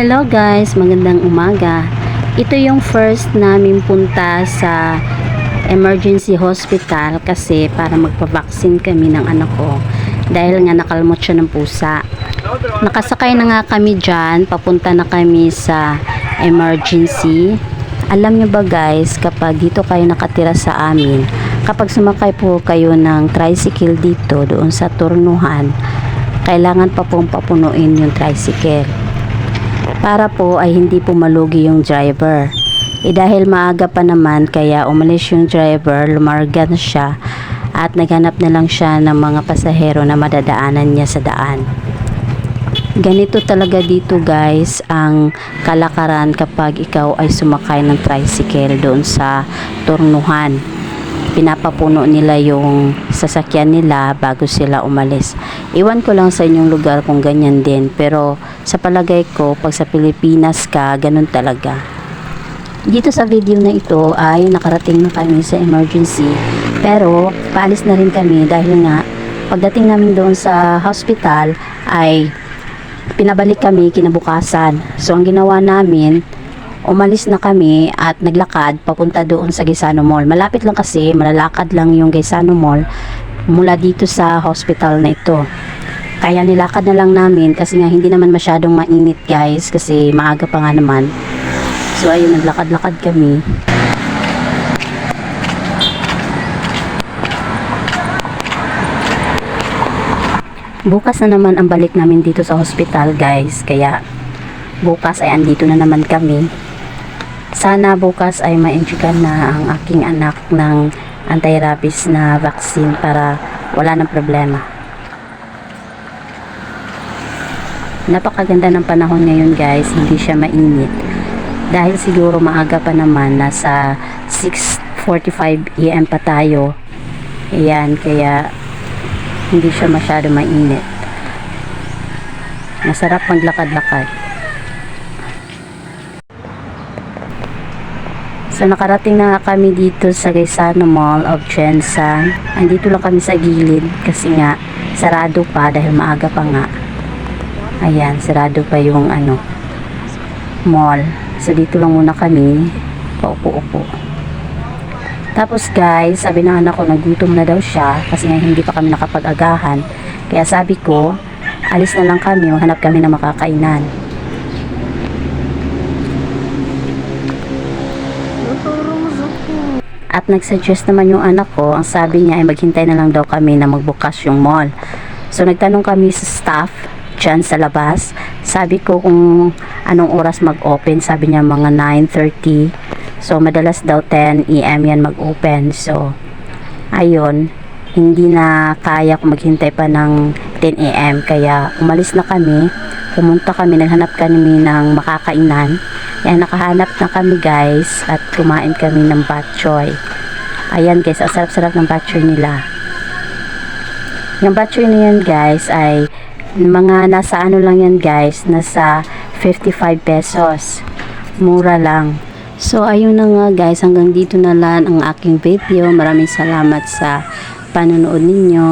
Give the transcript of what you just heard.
Hello guys, magandang umaga. Ito yung first namin punta sa emergency hospital kasi para magpa-vaccine kami ng anak ko dahil nga nakalmot siya ng pusa. Nakasakay na nga kami dyan, papunta na kami sa emergency. Alam nyo ba guys, kapag dito kayo nakatira sa amin, kapag sumakay po kayo ng tricycle dito doon sa turnuhan, kailangan pa pong papunuin yung tricycle para po ay hindi po malugi yung driver. Eh dahil maaga pa naman kaya umalis yung driver, lumarga na siya at naghanap na lang siya ng mga pasahero na madadaanan niya sa daan. Ganito talaga dito guys ang kalakaran kapag ikaw ay sumakay ng tricycle doon sa turnuhan. Pinapapuno nila yung sasakyan nila bago sila umalis. Iwan ko lang sa inyong lugar kung ganyan din pero sa palagay ko pag sa Pilipinas ka ganun talaga. Dito sa video na ito ay nakarating na kami sa emergency pero paalis na rin kami dahil nga pagdating namin doon sa hospital ay pinabalik kami kinabukasan. So ang ginawa namin, umalis na kami at naglakad papunta doon sa Gaisano Mall. Malapit lang kasi, malalakad lang yung Gaisano Mall mula dito sa hospital na ito. Kaya nilakad na lang namin kasi nga hindi naman masyadong mainit guys kasi maaga pa nga naman. So ayun, naglakad-lakad kami. Bukas na naman ang balik namin dito sa hospital guys. Kaya bukas ay andito na naman kami. Sana bukas ay ma-injikan na ang aking anak ng anti-rabies na vaccine para wala ng problema. Napakaganda ng panahon ngayon guys, hindi siya mainit. Dahil siguro maaga pa naman, nasa 6.45 am pa tayo. Ayan, kaya hindi siya masyado mainit. Masarap maglakad-lakad. So nakarating na nga kami dito sa Gaisano Mall of Jensan. Andito lang kami sa gilid kasi nga sarado pa dahil maaga pa nga. Ayan, sarado pa yung ano mall. So dito lang muna kami paupo-upo. Tapos guys, sabi ng anak ko nagutom na daw siya kasi nga hindi pa kami nakapag-agahan. Kaya sabi ko, alis na lang kami, maghanap kami ng makakainan. At nagsuggest naman yung anak ko, ang sabi niya ay maghintay na lang daw kami na magbukas yung mall. So nagtanong kami sa staff dyan sa labas. Sabi ko kung anong oras mag-open. Sabi niya mga 9.30. So madalas daw 10 AM yan mag-open. So ayun, hindi na kaya maghintay pa ng 10 AM. Kaya umalis na kami. Pumunta kami, naghanap kami ng makakainan. Yan, nakahanap na kami guys at kumain kami ng bok choy. Ayan guys, ang sarap-sarap ng bok choy nila. Yung bok choy na yan guys ay mga nasa ano lang yan guys, nasa 55 pesos. Mura lang. So ayun na nga guys, hanggang dito na lang ang aking video. Maraming salamat sa panonood ninyo.